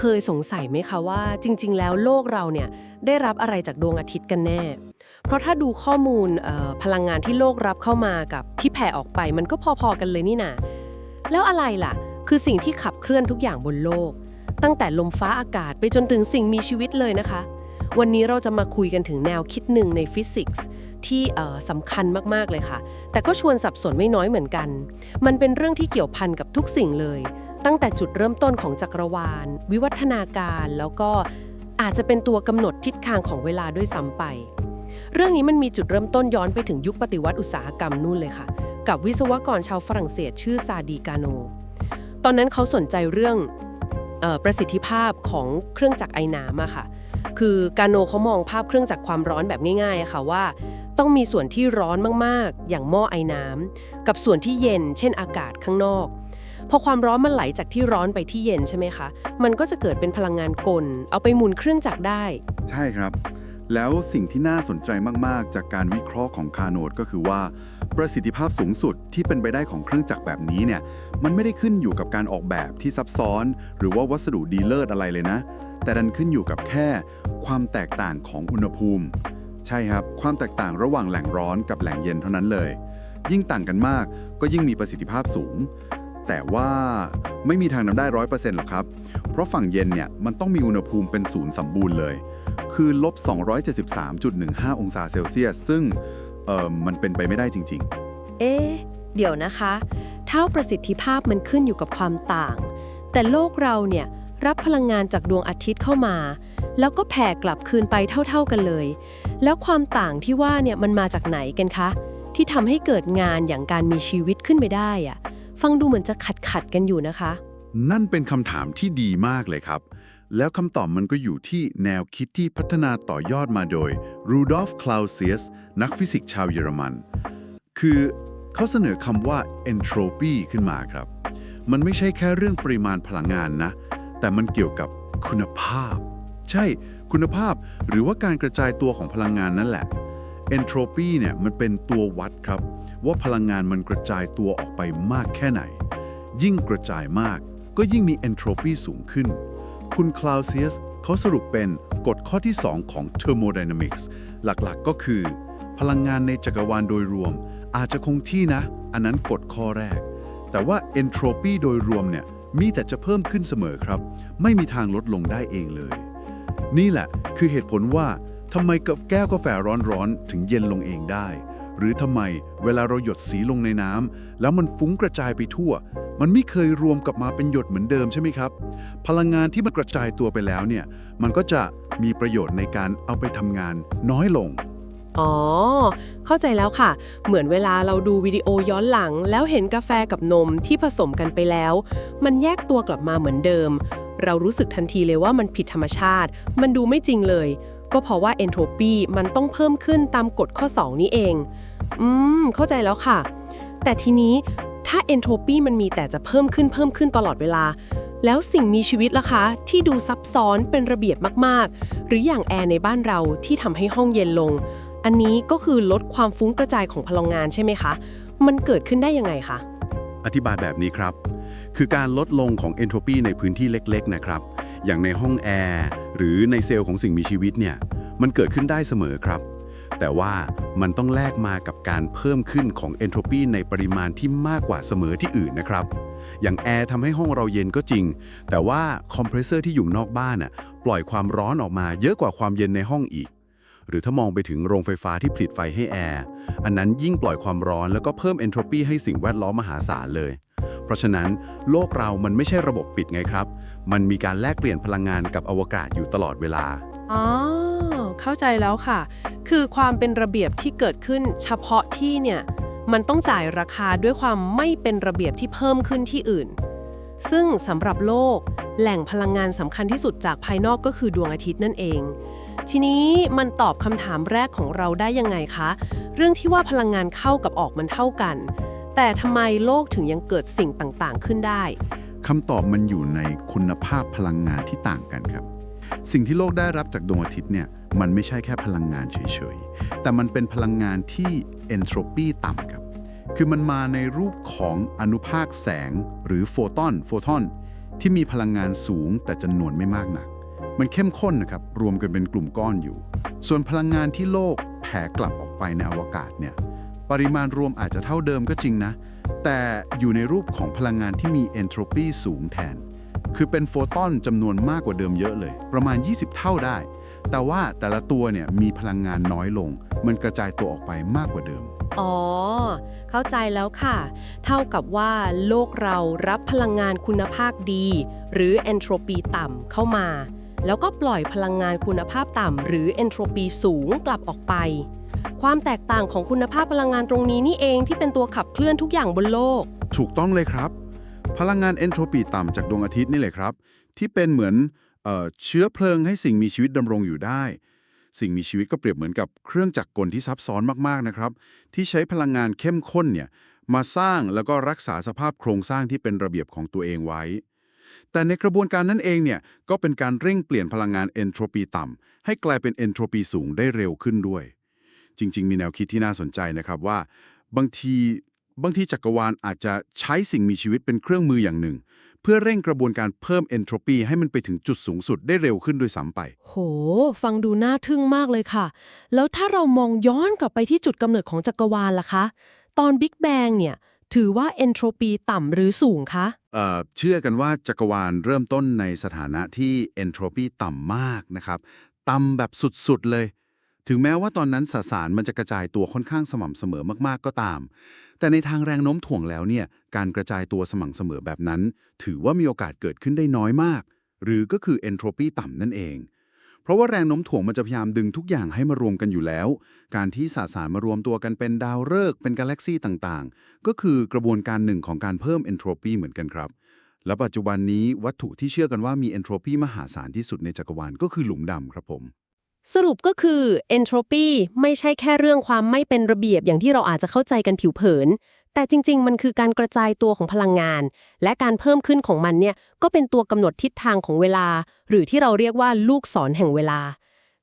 เคยสงสัยไหมคะว่า จริง ๆ แล้วโลกเราเนี่ยได้รับอะไรจากดวงอาทิตย์กันแน่ เพราะถ้าดูข้อมูลพลังงานที่โลกรับเข้ามากับที่แผ่ออกไปมันก็พอๆกันเลยนี่นาแล้วอะไรล่ะ คือสิ่งที่ขับเคลื่อนทุกอย่างบนโลก ตั้งแต่ลมฟ้าอากาศไปจนถึงสิ่งมีชีวิตเลยนะคะ วันนี้เราจะมาคุยกันถึงแนวคิดหนึ่งในฟิสิกส์ที่สำคัญมากๆเลยค่ะ แต่ก็ชวนสับสนไม่น้อยเหมือนกัน มันเป็นเรื่องที่เกี่ยวพันกับทุกสิ่งเลย ตั้งแต่จุดเริ่มต้นของจักรวาล วิวัฒนาการแล้วก็อาจจะเป็นตัวกำหนดทิศทางของเวลาด้วยซ้ำไป เรื่องนี้มันมีจุดเริ่มต้นย้อนไปถึงยุคปฏิวัติอุตสาหกรรมนู่นเลยค่ะ กับวิศวกรชาวฝรั่งเศสชื่อซาดีกาโน ตอนนั้นเขาสนใจเรื่องออประสิทธิภาพของเครื่องจักรไอ้น้ำอะค่ะ คือกาโนเขามองภาพเครื่องจักรความร้อนแบบง่ายๆอะค่ะว่า ต้องมีส่วนที่ร้อนมากๆ อย่างหม้อไอ้น้ำกับส่วนที่เย็น เช่นอากาศข้างนอก พอความร้อนมันไหลจากที่ร้อนไปที่เย็นใช่ไหมคะ มันก็จะเกิดเป็นพลังงานกล เอาไปหมุนเครื่องจักรได้ ใช่ครับ แล้วสิ่งที่น่าสนใจมาก ๆ จากการวิเคราะห์ของคาโนดก็คือว่า ประสิทธิภาพสูงสุดที่เป็นไปได้ของเครื่องจักรแบบนี้เนี่ย มันไม่ได้ขึ้นอยู่กับการออกแบบที่ซับซ้อน หรือว่าวัสดุดีเลิศอะไรเลยนะ แต่ดันขึ้นอยู่กับแค่ความแตกต่างของอุณหภูมิ ใช่ครับ ความแตกต่างระหว่างแหล่งร้อนกับแหล่งเย็นเท่านั้นเลย ยิ่งต่างกันมากก็ยิ่งมีประสิทธิภาพสูง แต่ว่าไม่มีทางนำได้ร้อยเปอร์เซ็นต์หรอกครับ เพราะฝั่งเย็นเนี่ยมันต้องมีอุณหภูมิเป็นศูนย์สมบูรณ์เลย คือลบ 273.15 องศาเซลเซียส ซึ่งเอ่อมันเป็นไปไม่ได้จริงเอ๊เดี๋ยวนะคะ เท่าประสิทธิภาพมันขึ้นอยู่กับความต่าง แต่โลกเราเนี่ยรับพลังงานจากดวงอาทิตย์เข้ามา แล้วก็แผ่กลับคืนไปเท่า ๆกันเลย แล้วความต่างที่ว่าเนี่ยมันมาจากไหนกันคะ ที่ทำให้เกิดงานอย่างการมีชีวิตขึ้นไปได้อะ ฟังดูเหมือนจะขัดขัดกันอยู่นะคะ นั่นเป็นคำถามที่ดีมากเลยครับ แล้วคำตอบมันก็อยู่ที่แนวคิดที่พัฒนาต่อยอดมาโดยรูดอล์ฟคลาวเซียสนักฟิสิกส์ชาวเยอรมัน คือเขาเสนอคำว่า entropy ขึ้นมาครับ มันไม่ใช่แค่เรื่องปริมาณพลังงานนะ แต่มันเกี่ยวกับคุณภาพ ใช่ คุณภาพหรือว่าการกระจายตัวของพลังงานนั่นแหละ entropy เนี่ยมันเป็นตัววัดครับ ว่าพลังงานมันกระจายตัวออกไปมากแค่ไหน ยิ่งกระจายมาก ก็ยิ่งมี entropy สูงขึ้น คุณคลาวเซียสเขาสรุปเป็นกฎข้อที่ 2 ของ thermodynamics หลักๆก็คือ พลังงานในจักรวาลโดยรวม อาจจะคงที่นะ อันนั้นกฎข้อแรก แต่ว่า entropy โดยรวมเนี่ยมีแต่จะเพิ่มขึ้นเสมอครับ ไม่มีทางลดลงได้เองเลย นี่แหละคือเหตุผลว่า ทำไมกับแก้วกาแฟร้อนๆ ถึงเย็นลงเองได้ หรือทำไมเวลาเราหยดสีลงในน้ำแล้วมันฟุ้งกระจายไปทั่ว มันไม่เคยรวมกลับมาเป็นหยดเหมือนเดิมใช่ไหมครับ พลังงานที่มันกระจายตัวไปแล้วเนี่ย มันก็จะมีประโยชน์ในการเอาไปทำงานน้อยลง อ๋อ เข้าใจแล้วค่ะ เหมือนเวลาเราดูวิดีโอย้อนหลัง แล้วเห็นกาแฟกับนมที่ผสมกันไปแล้ว มันแยกตัวกลับมาเหมือนเดิม เรารู้สึกทันทีเลยว่ามันผิดธรรมชาติ มันดูไม่จริงเลย ก็เพราะว่าเอนโทรปีมันต้องเพิ่มขึ้นตามกฎข้อ 2 นี้เอง อืม เข้าใจแล้วค่ะ แต่ทีนี้ถ้าเอนโทรปีมันมีแต่จะเพิ่มขึ้นเพิ่มขึ้นตลอดเวลา แล้วสิ่งมีชีวิตล่ะคะ ที่ดูซับซ้อนเป็นระเบียบมากๆ หรืออย่างแอร์ในบ้านเราที่ทำให้ห้องเย็นลง อันนี้ก็คือลดความฟุ้งกระจายของพลังงานใช่ไหมคะ มันเกิดขึ้นได้ยังไงคะ อธิบายแบบนี้ครับ คือการลดลงของเอนโทรปีในพื้นที่เล็ก ๆ นะครับ อย่างในห้องแอร์หรือในเซลล์ของสิ่งมีชีวิตเนี่ยมันเกิดขึ้นได้เสมอครับ แต่ว่ามันต้องแลกมากับการเพิ่มขึ้นของเอนโทรปีในปริมาณที่มากกว่าเสมอที่อื่นนะครับ อย่างแอร์ทำให้ห้องเราเย็นก็จริง แต่ว่าคอมเพรสเซอร์ที่อยู่นอกบ้านน่ะปล่อยความร้อนออกมาเยอะกว่าความเย็นในห้องอีกหรือถ้ามองไปถึงโรงไฟฟ้าที่ผลิตไฟให้แอร์ อันนั้นยิ่งปล่อยความร้อนแล้วก็เพิ่มเอนโทรปีให้สิ่งแวดล้อมมหาศาลเลย เพราะฉะนั้นโลกเรามันไม่ใช่ระบบปิดไงครับ มันมีการแลกเปลี่ยนพลังงานกับอวกาศอยู่ตลอดเวลา อ๋อ เข้าใจแล้วค่ะ คือความเป็นระเบียบที่เกิดขึ้นเฉพาะที่เนี่ย มันต้องจ่ายราคาด้วยความไม่เป็นระเบียบที่เพิ่มขึ้นที่อื่น ซึ่งสำหรับโลก แหล่งพลังงานสำคัญที่สุดจากภายนอกก็คือดวงอาทิตย์นั่นเอง ทีนี้มันตอบคำถามแรกของเราได้ยังไงคะ เรื่องที่ว่าพลังงานเข้ากับออกมันเท่ากัน แต่ทำไมโลกถึงยังเกิดสิ่งต่างๆ ขึ้นได้ คำตอบมันอยู่ในคุณภาพพลังงานที่ต่างกันครับ สิ่งที่โลกได้รับจากดวงอาทิตย์เนี่ยมันไม่ใช่แค่พลังงานเฉยๆ แต่มันเป็นพลังงานที่เอนโทรปีต่ำครับ คือมันมาในรูปของอนุภาคแสงหรือโฟตอนโฟตอน ที่มีพลังงานสูงแต่จำนวนไม่มากนัก มันเข้มข้นนะครับ รวมกันเป็นกลุ่มก้อนอยู่ ส่วนพลังงานที่โลกแผ่กลับออกไปในอวกาศเนี่ย ปริมาณรวมอาจจะเท่าเดิมก็จริงนะ แต่อยู่ในรูปของพลังงานที่มีเอนโทรปีสูงแทน คือเป็นโฟตอนจำนวนมากกว่าเดิมเยอะเลย ประมาณ 20 เท่าได้ แต่ว่าแต่ละตัวเนี่ยมีพลังงานน้อยลง มันกระจายตัวออกไปมากกว่าเดิม อ๋อ เข้าใจแล้วค่ะ เท่ากับว่าโลกเรารับพลังงานคุณภาพดี หรือเอนโทรปีต่ำเข้ามาแล้วก็ปล่อยพลังงานคุณภาพต่ำหรือเอนโทรปีสูงกลับออกไป ความแตกต่างของคุณภาพพลังงานตรงนี้นี่เองที่เป็นตัวขับเคลื่อนทุกอย่างบนโลก ถูกต้องเลยครับ พลังงานเอนโทรปีต่ำจากดวงอาทิตย์นี่เลยครับ ที่เป็นเหมือนเออเชื้อเพลิงให้สิ่งมีชีวิตดำรงอยู่ได้ สิ่งมีชีวิตก็เปรียบเหมือนกับเครื่องจักรกลที่ซับซ้อนมากๆนะครับ ที่ใช้พลังงานเข้มข้นเนี่ยมาสร้างแล้วก็รักษาสภาพโครงสร้างที่เป็นระเบียบของตัวเองไว้ แต่ในกระบวนการนั้นเองเนี่ยก็เป็นการเร่งเปลี่ยนพลังงานเอนโทรปีต่ำให้กลายเป็นเอนโทรปีสูงได้เร็วขึ้นด้วย จริง ๆ มีแนวคิดที่น่าสนใจนะครับว่า บางทีบางทีจักรวาลอาจจะใช้สิ่งมีชีวิตเป็นเครื่องมืออย่างหนึ่ง เพื่อเร่งกระบวนการเพิ่มเอนโทรปีให้มันไปถึงจุดสูงสุดได้เร็วขึ้นด้วยซ้ำไป โห ฟังดูน่าทึ่งมากเลยค่ะ แล้วถ้าเรามองย้อนกลับไปที่จุดกำเนิดของจักรวาลล่ะคะ ตอนบิ๊กแบงเนี่ย ถือว่าเอนโทรปีต่ำหรือสูงคะ เอ่อเชื่อกันว่าจักรวาลเริ่มต้นในสถานะที่เอนโทรปีต่ำมากนะครับ ต่ำแบบสุดๆเลย ถึงแม้ว่าตอนนั้นสสารมันจะกระจายตัวค่อนข้างสม่ำเสมอมากๆก็ตาม แต่ในทางแรงโน้มถ่วงแล้วเนี่ยการกระจายตัวสม่ำเสมอแบบนั้น ถือว่ามีโอกาสเกิดขึ้นได้น้อยมาก หรือก็คือเอนโทรปีต่ำนั่นเอง เพราะว่าแรงโน้มถ่วงมันจะพยายามดึงทุกอย่างให้มารวมกันอยู่แล้ว การที่สสารมารวมตัวกันเป็นดาวฤกษ์เป็นกาแล็กซี่ต่างๆ ก็คือกระบวนการหนึ่งของการเพิ่มเอนโทรปีเหมือนกันครับและปัจจุบันนี้วัตถุที่เชื่อกันว่ามีเอนโทรปีมหาศาลที่สุดในจักรวาลก็คือหลุมดำครับผม สรุปก็คือเอนโทรปีไม่ใช่แค่เรื่องความไม่เป็นระเบียบอย่างที่เราอาจจะเข้าใจกันผิวเผิน แต่จริง ๆ มันคือการกระจายตัวของพลังงาน และการเพิ่มขึ้นของมันเนี่ยก็เป็นตัวกำหนดทิศทางของเวลา หรือที่เราเรียกว่าลูกศรแห่งเวลา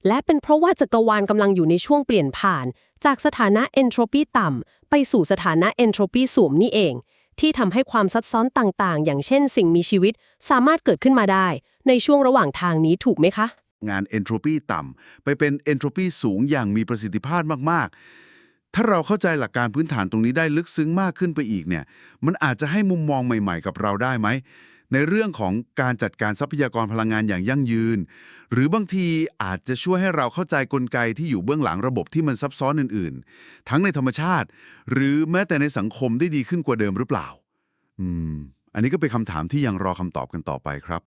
และเป็นเพราะว่าจักรวาลกำลังอยู่ในช่วงเปลี่ยนผ่าน จากสถานะเอนโทรปีต่ำไปสู่สถานะเอนโทรปีสูงนี่เองที่ทำให้ความซับซ้อนต่างๆ อย่างเช่นสิ่งมีชีวิต สามารถเกิดขึ้นมาได้ ในช่วงระหว่างทางนี้ถูกไหมคะ งานเอนโทรปีต่ำไปเป็นเอนโทรปีสูงอย่างมีประสิทธิภาพมาก ๆ ถ้าเราเข้าใจหลักการพื้นฐานตรงนี้ได้ลึกซึ้งมากขึ้นไปอีกเนี่ย มันอาจจะให้มุมมองใหม่ๆ กับเราได้ไหม ในเรื่องของการจัดการทรัพยากรพลังงานอย่างยั่งยืน หรือบางทีอาจจะช่วยให้เราเข้าใจกลไกที่อยู่เบื้องหลังระบบที่มันซับซ้อนอื่น ๆ ทั้งในธรรมชาติ หรือแม้แต่ในสังคมได้ดีขึ้นกว่าเดิมหรือเปล่า อืม อันนี้ก็เป็นคำถามที่ยังรอคำตอบกันต่อไปครับ